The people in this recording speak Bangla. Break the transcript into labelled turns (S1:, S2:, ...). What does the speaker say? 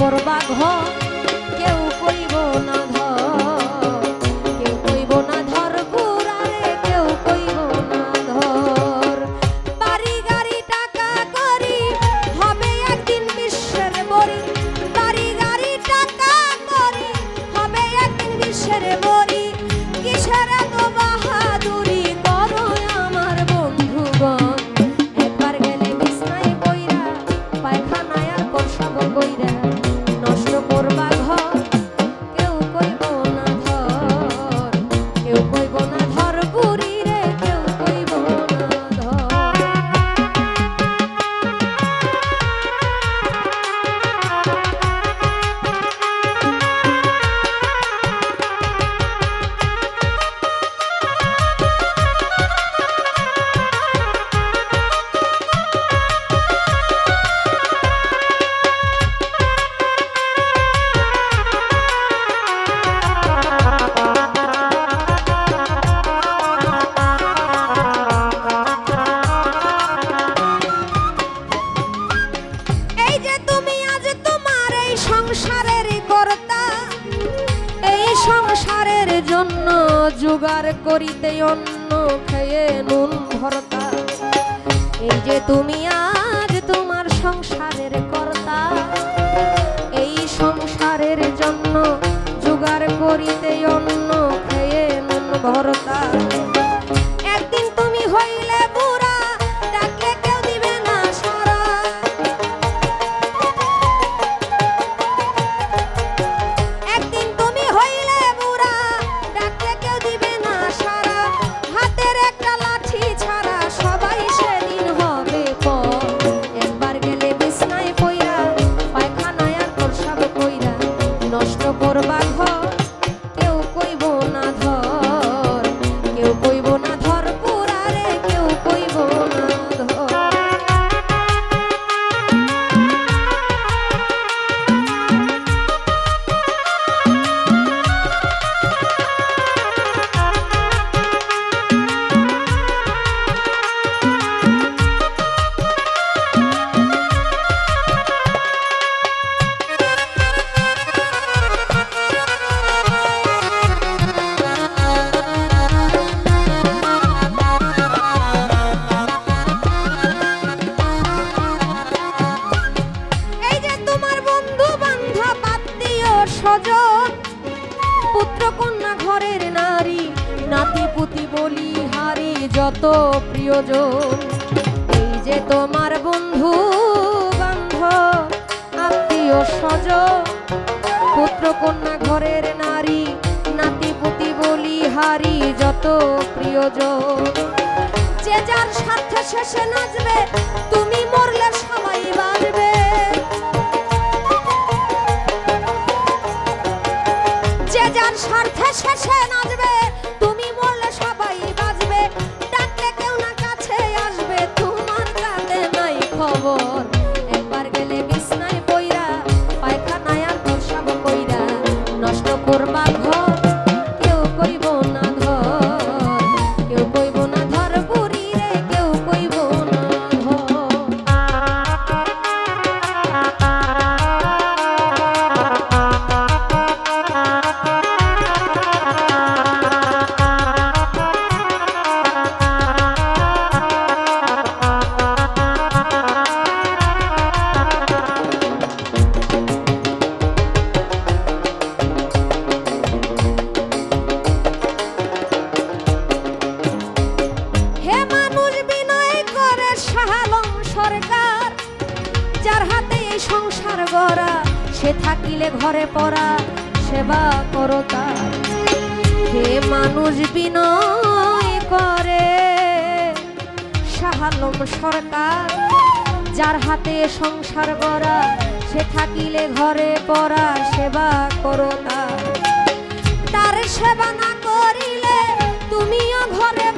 S1: করবা ঘর সংসারের কর্তা, এই সংসারের জন্য জোগাড় করিতে অন্য খেয়ে নুন ভরতা। এই যে তুমি আজ তোমার সংসারের কর্তা, এই সংসারের জন্য জোগাড় করিতে অন্য খেয়ে নুন ভরতা। স্বজন পুত্র কন্যা ঘরের নারী, নাতি পুতি বলি হারি যত প্রিয়জন। এই যে তোমার বন্ধু বান্ধ আত্মীয় স্বজন। পুত্র কন্যা ঘরের নারী, নাতি পুতি বলি হারি যত প্রিয়জন। যে যার সাথে শেষে নাচবে, তুমি মরলে সবাই বাজবে শেষে নাচবে সংসার গড়া, সে থাকিলে ঘরে পড়া, সেবা করো তার। হে মানুষ বিনয় করে, শাহালম সরকার, যার হাতে সংসার গড়া, সে থাকিলে ঘরে পড়া, সেবা করো তার। তার সেবা না করিলে তুমিও ঘরে